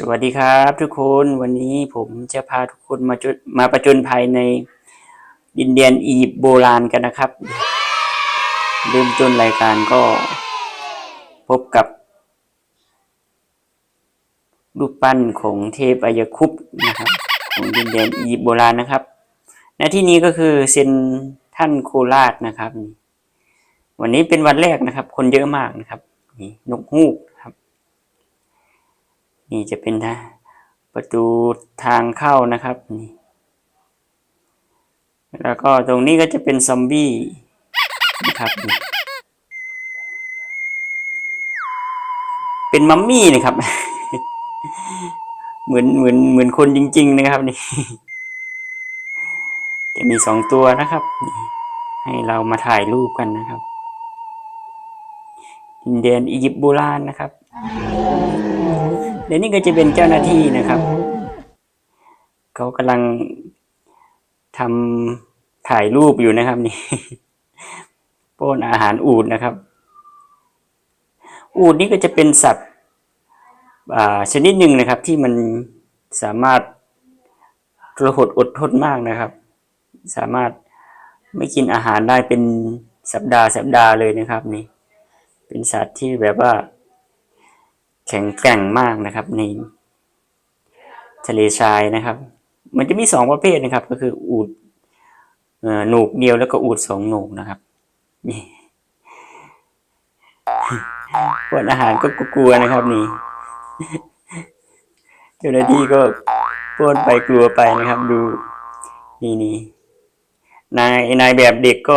สวัสดีครับทุกคนวันนี้ผมจะพาทุกคนมาจุมาประจนภัยในดินแดนอียิปต์โบราณกันนะครับ เริ่มต้นรายการก็พบกับ รูปปั้นของเทพอายคุปนะครับของดินแดนอียิปต์โบราณนะครับณที่นี้ก็คือเซนท่านโคราชนะครับ วันนี้เป็นวันแรกนะครับ คนเยอะมากนะครับนี่นกฮูก นี่จะเป็นทางประตูทางเข้านะครับนี่แล้วก็ตรงนี้ก็จะเป็นซอมบี้นะครับนี่เป็นมัมมี่นะครับ เหมือนเหมือนเหมือนคนจริง ๆ นะครับนี่จะมีสองตัวนะครับ ให้เรามาถ่ายรูปกันนะครับดินแดนอียิปต์โบราณนะครับ เดี๋ยวนี้ก็จะเป็นเจ้าหน้าที่นะครับ เขากำลังทำถ่ายรูปอยู่นะครับนี่ป้อนอาหารอูดนะครับ อูดนี่ก็จะเป็นสัตว์ชนิดหนึ่งนะครับ ที่มันสามารถทรหดอดทนมากนะครับ สามารถไม่กินอาหารได้เป็นสัปดาห์สัปดาห์เลยนะครับ นี่ เป็นสัตว์ที่แบบว่า แข็งแกร่งมากนะครับในทะเลทรายนะครับ มันจะมีสองประเภทนะครับ ก็คืออูดหนูกเดียวแล้วก็อูดสองหนูกนะครับนี่พวกอาหารก็กลัวนะครับนี่เจ้าหน้าที่ก็ป้วนไปกลัวไปนะครับ ดู นี่นี่นายนายแบบเด็กก็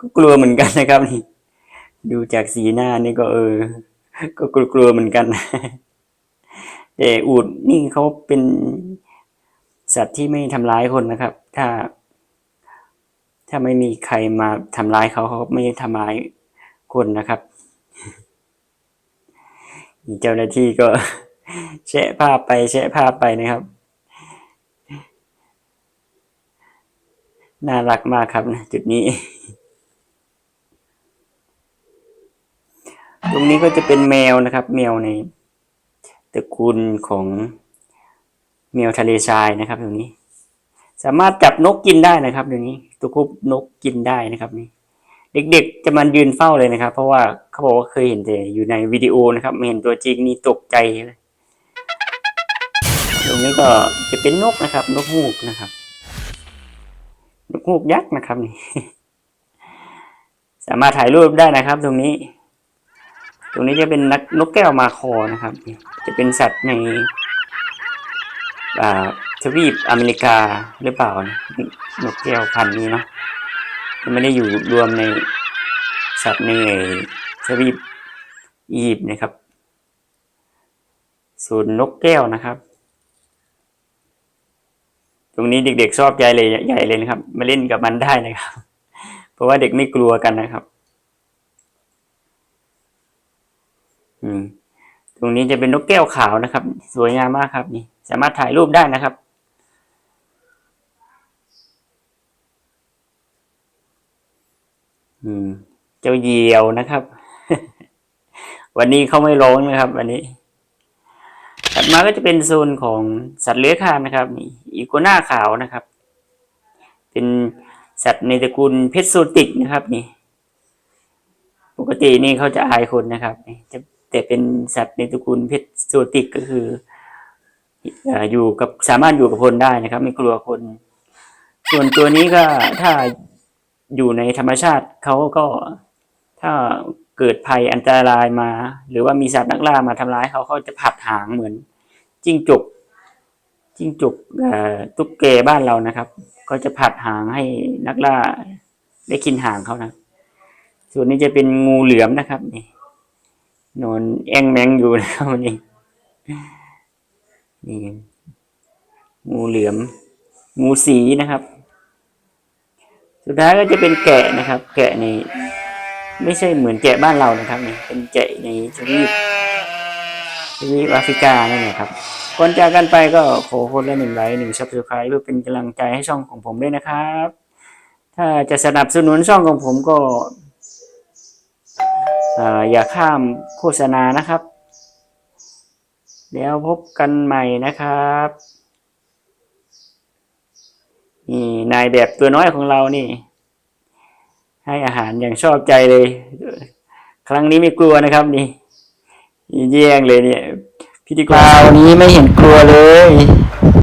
ก็กลัวเหมือนกันนะครับนี่ดูจากสีหน้านี่ก็เออ ก็กลัวๆเหมือนกัน แต่อูดนี่เขาเป็นสัตว์ที่ไม่ทำร้ายคนนะครับ ถ้า ถ้าไม่มีใครมาทำร้ายเขาเขาไม่ทำร้ายคนนะครับเจ้าหน้าที่ก็แชะภาพไปแชะภาพไปนะครับ น่ารักมากครับนะจุดนี้ ตรง นี้ก็จะเป็นแมวนะครับ แมวในตระกูลของแมวทะเลทรายนะครับตรงนี้ สามารถจับนกกินได้นะครับตรงนี้ตัวคุบนกกินได้นะครับนี่เด็กๆจะมันยืนเฝ้าเลยนะครับ เพราะว่าเขาบอกว่าเคยเห็นแต่อยู่ในวิดีโอนะครับไม่เห็นตัวจริงนี่ตกใจเลยตรงนี้ก็จะเป็นนกนะครับ นกฮูกนะครับ นกฮูกยักษ์นะครับนี่ สามารถถ่ายรูปได้นะครับ ตรงนี้ ตรงนี้จะเป็นนักนกแก้วมาคอนะครับ จะเป็นสัตว์ในอ่าทวีปอเมริกาหรือเปล่านะนกแก้วพันธุ์นี้เนาะมันไม่ได้อยู่รวมในสัตว์ในทวีปอียิปต์นะครับส่วนนกแก้วนะครับ ตรงนี้เด็กๆชอบใหญ่เลยใหญ่เลยนะครับ มาเล่นกับมันได้นะครับ เพราะว่าเด็กไม่กลัวกันนะครับ อืม ตรงนี้จะเป็นนกแก้วขาวนะครับ สวยงามมากครับนี่ สามารถถ่ายรูปได้นะครับ อืม เจ้าเหยี่ยวนะครับ วันนี้เขาไม่ร้องนะครับ วันนี้ถัดมาก็จะเป็นโซนของสัตว์เลื้อยคลานนะครับนี่อีโกน่าขาวนะครับ เป็นสัตว์ในตระกูลเพชรโซติกนะครับ นี่ ปกตินี่เขาจะอายคนนะครับจะ แต่เป็นสัตว์ในตระกูลเพชรโซติกก็คืออยู่กับสามารถอยู่กับคนได้นะครับ ไม่กลัวคน ส่วนตัวนี้ก็ถ้าอยู่ในธรรมชาติเขาก็ถ้าเกิดภัยอันตรายมา หรือว่ามีสัตว์นักล่ามาทำร้ายเขาเขาจะผัดหางเหมือนจิ้งจกจิ้งจกตุ๊กแกบ้านเรานะครับก็จะผัดหางให้นักล่าได้กินหางเขานะ ส่วนนี้จะเป็นงูเหลือมนะครับนี่ นอนแองแมงอยู่นะครับนี่นี่งูเหลือม งูสีนะครับ สุดท้ายก็จะเป็นแกะนะครับ แกะใน ไม่ใช่เหมือนแกะบ้านเรานะครับนี่เป็นแกะในทวีปทวีปแอฟริกานั่นแหละครับก่อนจากกันไปก็ขอคนละหนึ่งไลค์หนึ่งซับสไครต์เพื่อเป็นกำลังใจให้ช่องของผมด้วยนะครับ ถ้าจะสนับสนุนช่องของผมก็ อย่าข้ามโฆษณานะครับ แล้วพบกันใหม่นะครับนี่นายแบบตัวน้อยของเรานี่ ให้อาหารอย่างชอบใจเลย ครั้งนี้ไม่กลัวนะครับนี่นี่แย่งเลยเนี่ยพิธีกรคราวนี้ไม่เห็นกลัวเลย